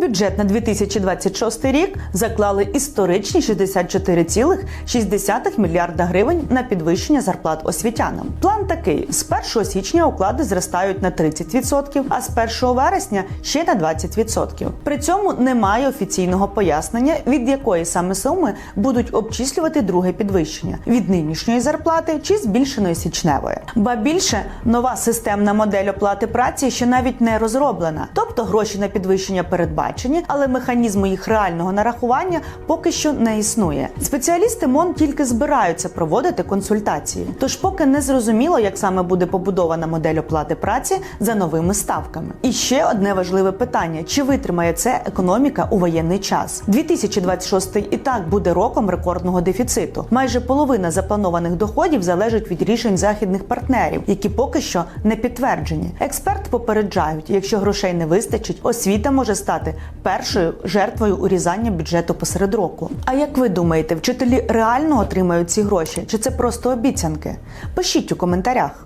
бюджет на 2026 рік заклали історичні 64,6 мільярда гривень на підвищення зарплат освітянам. План такий: з 1 січня оклади зростають на 30%, а з 1 вересня ще на 20%. При цьому немає офіційного пояснення, від якої саме суми будуть обчислювати друге підвищення від нинішньої зарплати чи збільшеної січневої. Ба більше нова системна модель оплати праці ще навіть не розроблена, тобто гроші на підвищення передбачені, але механізму їх реального нарахування поки що не існує. Спеціалісти МОН тільки збираються проводити консультації. Тож поки не зрозуміло, як саме буде побудована модель оплати праці за новими ставками. І ще одне важливе питання: чи витримає це економіка у воєнний час? 2026 і так буде роком рекордного дефіциту. Майже половина запланованих доходів залежить від рішень західних партнерів, які поки що не підтверджені. Експерти попереджають, якщо грошей не вистачить, освіта може стати першою жертвою урізання бюджету посеред року. А як ви думаєте, вчителі реально отримають ці гроші, чи це просто обіцянки? Пишіть у коментарях.